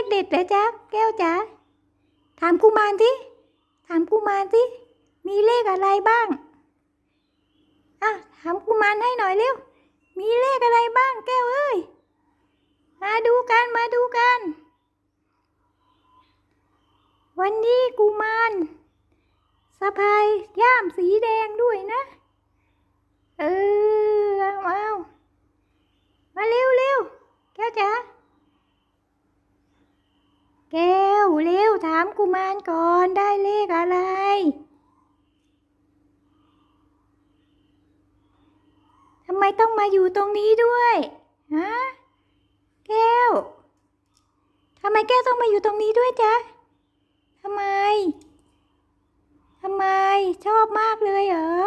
จเหรอจ๊ะแก้วจ๋าถามกุมารสิถามกุมารสิมีเลขอะไรบ้างอะถามกุมารให้หน่อยเร็วมีเลขอะไรบ้างแก้วเอ้ยมาดูกันมาดูกัน วันนี้กุมารสะพายย่ามสีแดงด้วยนะ เออเอาเอามาเร็วเร็วแก้วจ๋า แก้วเร็วถามกุมารก่อนได้เลขอะไร ทำไมต้องมาอยู่ตรงนี้ด้วยฮะแก้วทำไมแก้วต้องมาอยู่ตรงนี้ด้วยจ๊ะทำไมทำไมชอบมากเลยเหรอ